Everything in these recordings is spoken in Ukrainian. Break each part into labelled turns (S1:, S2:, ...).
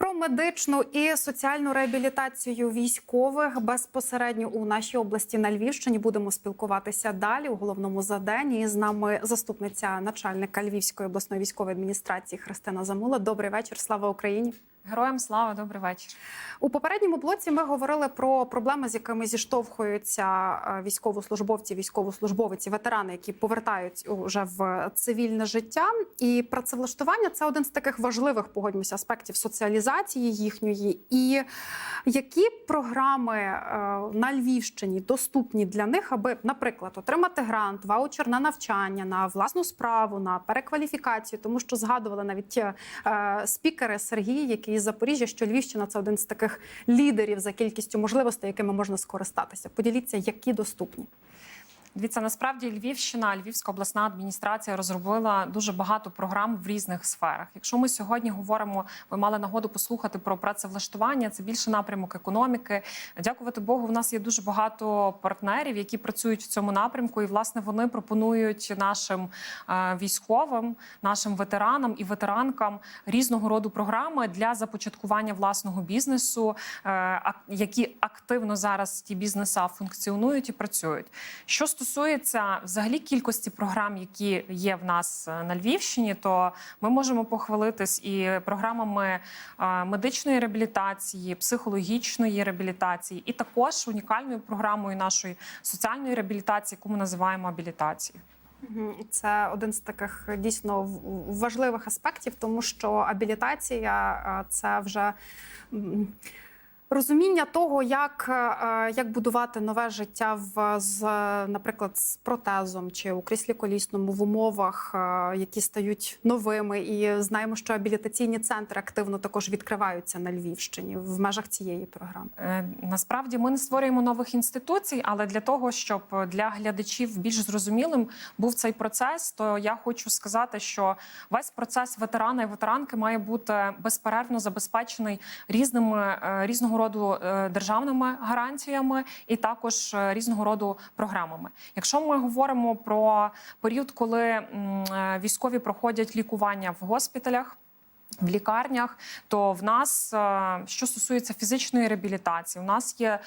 S1: Про медичну і соціальну реабілітацію військових безпосередньо у нашій області на Львівщині будемо спілкуватися далі у головному заданні. З нами заступниця начальника Львівської обласної військової адміністрації Христина Замула. Добрий вечір. Слава Україні.
S2: Героям слава, добрий вечір.
S1: У попередньому блоці ми говорили про проблеми, з якими зіштовхуються е, військовослужбовці, військовослужбовиці, ветерани, які повертають уже в цивільне життя. І працевлаштування це один з таких важливих погодьмося аспектів соціалізації їхньої. І які програми е, на Львівщині доступні для них, аби, наприклад, отримати грант, ваучер на навчання, на власну справу, на перекваліфікацію, тому що згадували навіть е, спікери Сергій, який з Запоріжжя, що Львівщина це один з таких лідерів за кількістю можливостей, якими можна скористатися. Поділіться, які доступні.
S2: Дивіться, насправді Львівщина, Львівська обласна адміністрація розробила дуже багато програм в різних сферах. Якщо ми сьогодні говоримо, ви мали нагоду послухати про працевлаштування, це більше напрямок економіки. Дякувати Богу, в нас є дуже багато партнерів, які працюють в цьому напрямку, і власне вони пропонують нашим е, військовим, нашим ветеранам і ветеранкам різного роду програми для започаткування власного бізнесу, е, які активно зараз ті бізнеса функціонують і працюють. Що стосується взагалі кількості програм, які є в нас е, на Львівщині, то ми можемо похвалитись і програмами е, медичної реабілітації, психологічної реабілітації, і також унікальною програмою нашої соціальної реабілітації, яку ми називаємо абілітацією.
S1: Це один з таких дійсно важливих аспектів, тому що абілітація е, це вже. Розуміння того, як, е, як будувати нове життя в з, наприклад, з протезом чи у кріслі колісному в умовах, е, які стають новими, і знаємо, що абілітаційні центри активно також відкриваються на Львівщині в межах цієї програми.
S2: Е, Насправді ми не створюємо нових інституцій, але для того, щоб для глядачів більш зрозумілим був цей процес, то я хочу сказати, що весь процес ветерана і ветеранки має бути безперервно забезпечений різними е, різного роду е, державними гарантіями і також е, різного роду програмами. Якщо ми говоримо про період, коли е, військові проходять лікування в госпіталях. В лікарнях, то в нас, е, що стосується фізичної реабілітації, у нас є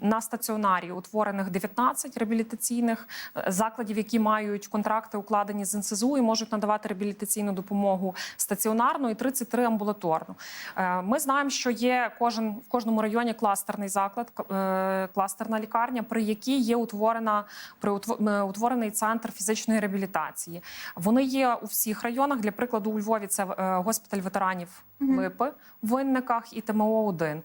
S2: на стаціонарі утворених 19 реабілітаційних е, закладів, які мають контракти укладені з НСЗУ і можуть надавати реабілітаційну допомогу стаціонарну і 33 амбулаторну. Е, Ми знаємо, що є кожен в кожному районі кластерний заклад, кластерна лікарня, при якій є утворена при утво- утворений центр фізичної реабілітації. Вони є у всіх районах. Для прикладу, у Львові це госпіталь ветеранів Липи в Винниках і ТМО 1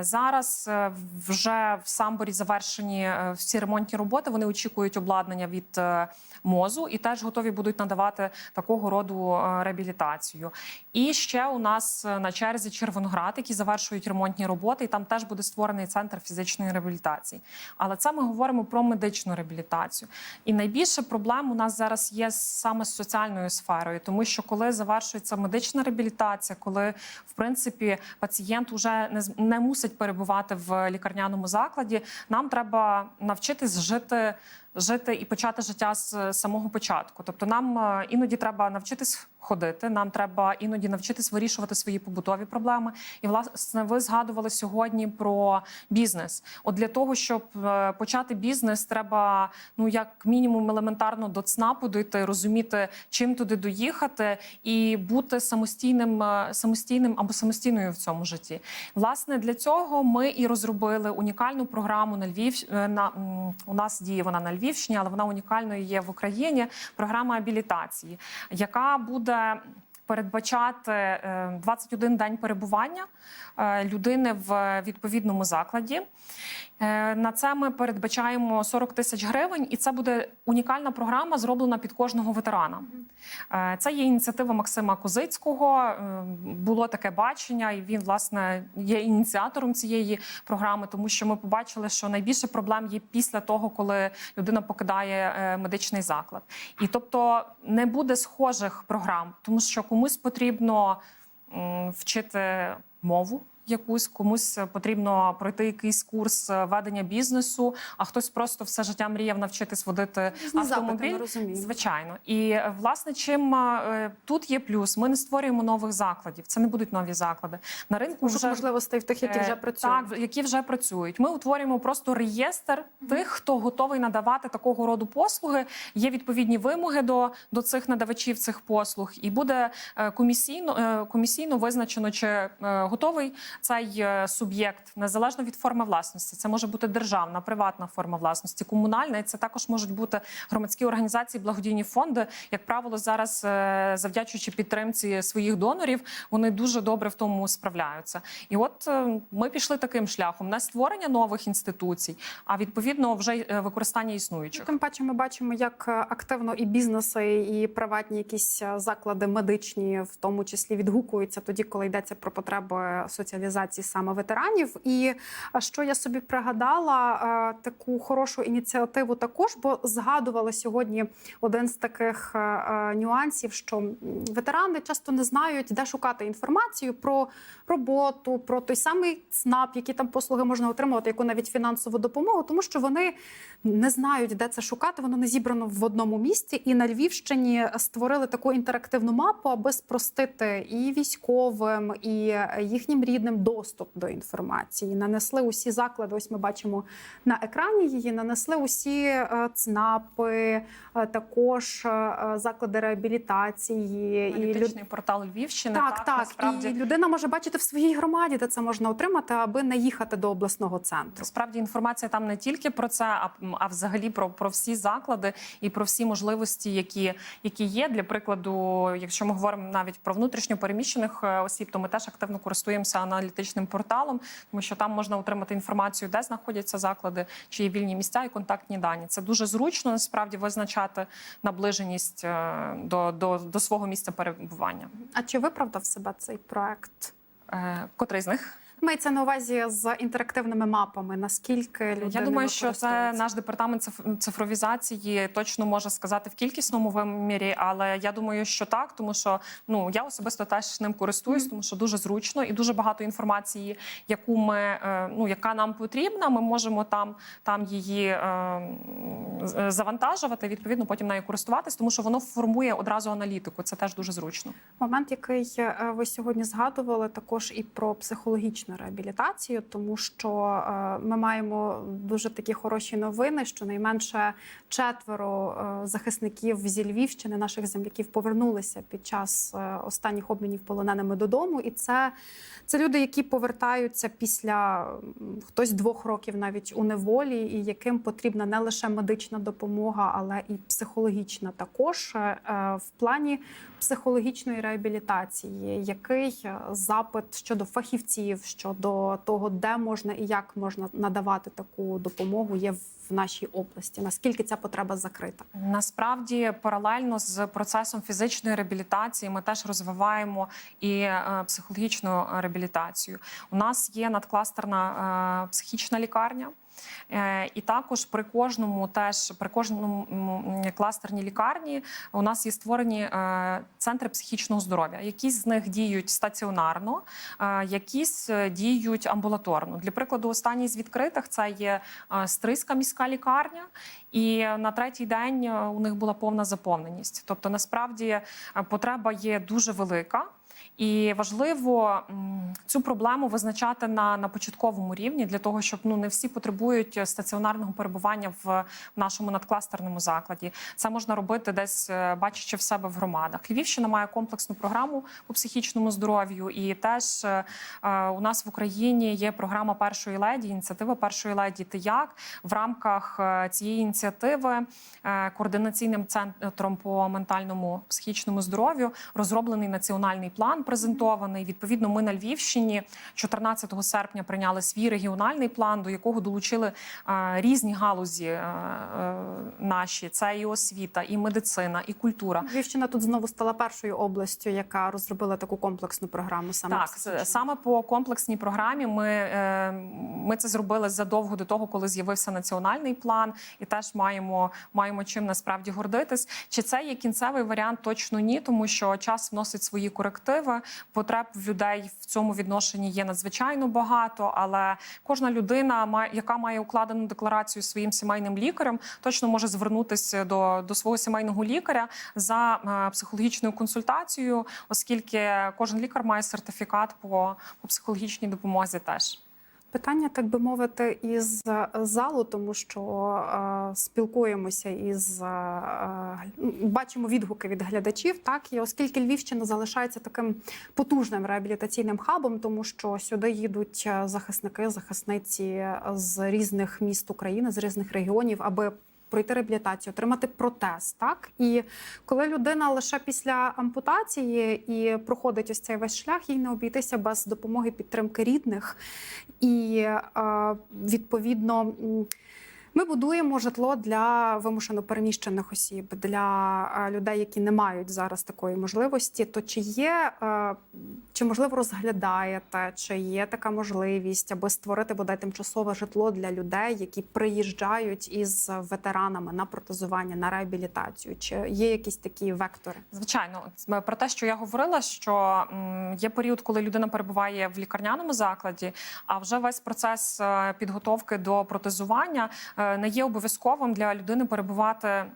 S2: Зараз е, вже в Самборі завершені е, всі ремонтні роботи. Вони очікують обладнання від е, мозу і теж готові будуть надавати такого роду е, реабілітацію. І ще у нас е, на черзі Червоноград, які завершують ремонтні роботи, і там теж буде створений центр фізичної реабілітації. Але це ми говоримо про медичну реабілітацію. І найбільше проблем у нас зараз є саме з соціальною сферою, тому що коли завершується медична реабілітація, коли в принципі пацієнт вже не не мусить перебувати в лікарняному закладі, нам треба навчитись жити. Жити і почати життя з самого початку. Тобто, нам е, іноді треба навчитись ходити, нам треба іноді навчитись вирішувати свої побутові проблеми. І власне ви згадували сьогодні про бізнес. От для того, щоб е, почати бізнес, треба ну як мінімум елементарно до ЦНАПу дойти, розуміти, чим туди доїхати, і бути самостійним, е, самостійним або самостійною в цьому житті. Власне, для цього ми і розробили унікальну програму на Львів. е, На у нас діє вона на Львівщині, але вона унікальною є в Україні. Програма абілітації, яка буде. Передбачати е, 21 день перебування е, людини в відповідному закладі. Е, На це ми передбачаємо 40 тисяч гривень, і це буде унікальна програма, зроблена під кожного ветерана. Е, Це є ініціатива Максима Козицького. е, Було таке бачення, і він власне є ініціатором цієї програми, тому що ми побачили, що найбільше проблем є після того, коли людина покидає е, медичний заклад. І тобто не буде схожих програм, тому що комусь потрібно вчити мову якусь, комусь потрібно пройти якийсь курс е, ведення бізнесу, а хтось просто все життя мріяв навчитись водити
S1: Різні запити,
S2: автомобіль.
S1: ми.
S2: Звичайно, і е, власне, чим е, тут є плюс, ми не створюємо нових закладів. Це не будуть нові заклади. На ринку вже
S1: можливостей в тих, які вже
S2: Е,
S1: працюють.
S2: Так, які вже працюють. Ми утворюємо просто реєстр тих, хто готовий надавати такого роду послуги. Є відповідні вимоги до, до цих надавачів цих послуг, і буде е, комісійно, е, комісійно визначено, чи е, готовий цей е, суб'єкт незалежно від форми власності. Це може бути державна, приватна форма власності, комунальна. І це також можуть бути громадські організації, благодійні фонди. Як правило, зараз е, завдячуючи підтримці своїх донорів, вони дуже добре в тому справляються. І от е, ми пішли таким шляхом не створення нових інституцій, а відповідно вже використання існуючих.
S1: Тим паче, ми бачимо, як активно і бізнеси, і приватні якісь заклади медичні, в тому числі відгукуються тоді, коли йдеться про потреби соціалізації саме ветеранів. І е, що я собі пригадала е, таку хорошу ініціативу, також бо згадувала сьогодні один з таких е, нюансів, що ветерани часто не знають, де шукати інформацію про роботу, про той самий ЦНАП, які там послуги можна отримувати, яку навіть фінансову допомогу, тому що вони не знають, де це шукати. Воно не зібрано в одному місці. І на Львівщині створили таку інтерактивну мапу, аби спростити і військовим, і їхнім рідним доступ до інформації. Нанесли усі заклади. Ось ми бачимо на екрані її. Нанесли усі е, ЦНАПи, е, також е, заклади реабілітації і люд...
S2: Портал Львівщини.
S1: Так, так,
S2: насправді.
S1: і людина може бачити в своїй громаді, де це можна отримати, аби не їхати до обласного центру.
S2: Справді інформація там не тільки про це, а, а взагалі про, про всі заклади і про всі можливості, які, які є. Для прикладу, якщо ми говоримо навіть про внутрішньо переміщених осіб, то ми теж активно користуємося аналітичним порталом, тому що там можна отримати інформацію, де знаходяться заклади, чи є вільні місця і контактні дані. Це дуже зручно насправді визначати наближеність е, до, до, до свого місця перебування.
S1: А чи виправдав себе цей проект?
S2: Е, Котрий з них?
S1: Мається на увазі з інтерактивними мапами. Наскільки люди
S2: Я думаю, що це наш департамент циф- цифровізації точно може сказати в кількісному вимірі, але я думаю, що так, тому що ну я особисто теж ним користуюсь, тому що дуже зручно і дуже багато інформації, яку ми е, ну яка нам потрібна, ми можемо там, там її е, завантажувати. Відповідно, потім нею користуватись, тому що воно формує одразу аналітику. Це теж дуже зручно.
S1: момент, який е, ви сьогодні згадували, також і про психологічну реабілітацію, тому що е, ми маємо дуже такі хороші новини, що найменше четверо е, захисників зі Львівщини, наших земляків, повернулися під час е, останніх обмінів полоненими додому, і це. Це люди, які повертаються після хтось двох років навіть у неволі, і яким потрібна не лише медична допомога, але і психологічна також в плані психологічної реабілітації. Який запит щодо фахівців, щодо того, де можна і як можна надавати таку допомогу, є в нашій області? Наскільки ця потреба закрита?
S2: Насправді, паралельно з процесом фізичної реабілітації, ми теж розвиваємо і е, психологічну реабілітацію. У нас є надкластерна е, психічна лікарня. Е, І також при кожному, теж при кожному кластерній лікарні у нас є створені е, центри психічного здоров'я. Якісь з них діють стаціонарно, е, якісь діють амбулаторно. Для прикладу, останній з відкритих це є Стрийська міська лікарня, і на третій день у них була повна заповненість. Тобто, насправді потреба є дуже велика. І важливо цю проблему визначати на, на початковому рівні для того, щоб ну не всі потребують стаціонарного перебування в, нашому надкластерному закладі. Це можна робити десь е, бачачи в себе в громадах. Львівщина має комплексну програму по психічному здоров'ю, і теж е, е, у нас в Україні є програма першої леді, ініціатива першої леді. Ти як в рамках е, цієї ініціативи е, координаційним центром по ментальному психічному здоров'ю розроблений національний план презентований. Відповідно, ми на Львівщині 14 серпня прийняли свій регіональний план, до якого долучили е, різні галузі е, е, наші. Це і освіта, і медицина, і культура.
S1: Львівщина тут знову стала першою областю, яка розробила таку комплексну програму. Саме
S2: Так, саме по комплексній програмі ми, ми це зробили задовго до того, коли з'явився національний план, і теж маємо, маємо чим насправді гордитись. Чи це є кінцевий варіант? Точно ні, тому що час вносить свої корективи. Потреб людей в цьому відношенні є надзвичайно багато, але кожна людина, яка має укладену декларацію своїм сімейним лікарем, точно може звернутися до, до свого сімейного лікаря за е, психологічною консультацією, оскільки кожен лікар має сертифікат по, по психологічній допомозі теж.
S1: Питання, так би мовити, із е, залу, тому що е, спілкуємося із е, е, бачимо відгуки від глядачів. Так і оскільки Львівщина залишається таким потужним реабілітаційним хабом, тому що сюди їдуть е, захисники, захисниці з різних міст України, з різних регіонів, аби пройти реабілітацію, отримати протез. Так і коли людина лише після ампутації і проходить ось цей весь шлях, їй не обійтися без допомоги підтримки рідних. І е, відповідно. Ми будуємо житло для вимушено переміщених осіб, для е, людей, які не мають зараз такої можливості. То чи є, е, чи можливо розглядаєте, чи є така можливість, аби створити бодай тимчасове житло для людей, які приїжджають із ветеранами на протезування, на реабілітацію? Чи є якісь такі вектори?
S2: Звичайно, Це про те, що я говорила, що є період, коли людина перебуває в лікарняному закладі, а вже весь процес е, підготовки до протезування е, не є обов'язковим для людини перебувати е,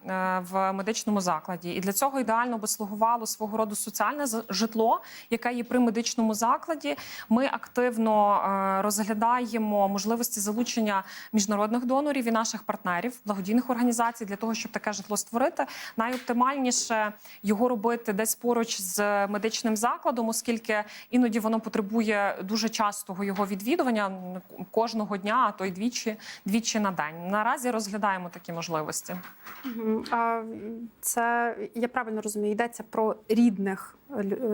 S2: в медичному закладі. І для цього ідеально би слугувало свого роду соціальне житло, яке є при медичному закладі. Ми активно е, розглядаємо можливості залучення міжнародних донорів і наших партнерів, благодійних організацій для того, щоб таке житло створити. Найоптимальніше його робити десь поруч з медичним закладом, оскільки іноді воно потребує дуже частого його відвідування кожного дня, а то й двічі, двічі на день. Наразі розглядаємо такі можливості.
S1: Це я правильно розумію, йдеться про рідних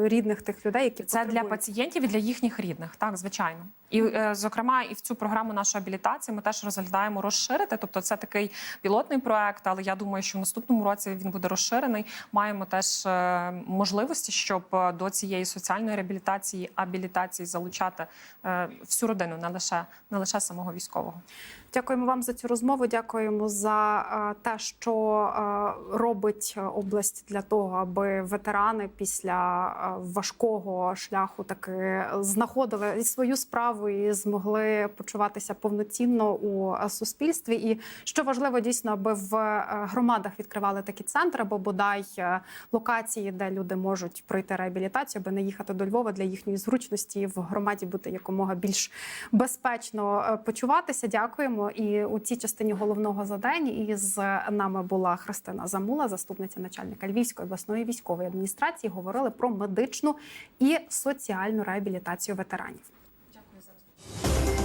S1: рідних тих людей, які
S2: Це для пацієнтів і для їхніх рідних, так звичайно. І е, зокрема, і в цю програму нашої абілітації ми теж розглядаємо розширити. Тобто, це такий пілотний проект, але я думаю, що в наступному році він буде розширений. Маємо теж е, можливості, щоб е, до цієї соціальної реабілітації, абілітації залучати всю родину, не лише не лише самого військового.
S1: Дякуємо вам за цю розмову. Дякуємо за те, що робить область для того, аби ветерани після важкого шляху таки знаходили свою справу і змогли почуватися повноцінно у суспільстві. І що важливо, дійсно, аби в е, громадах відкривали такі центри, або бодай е, локації, де люди можуть пройти реабілітацію, аби не їхати до Львова для їхньої зручності в громаді бути якомога більш безпечно е, почуватися. Дякуємо. І у цій частині головного задання із нами була Христина Замула, заступниця начальника Львівської обласної військової адміністрації. Говорили про медичну і соціальну реабілітацію ветеранів.
S2: Дякую за розмову.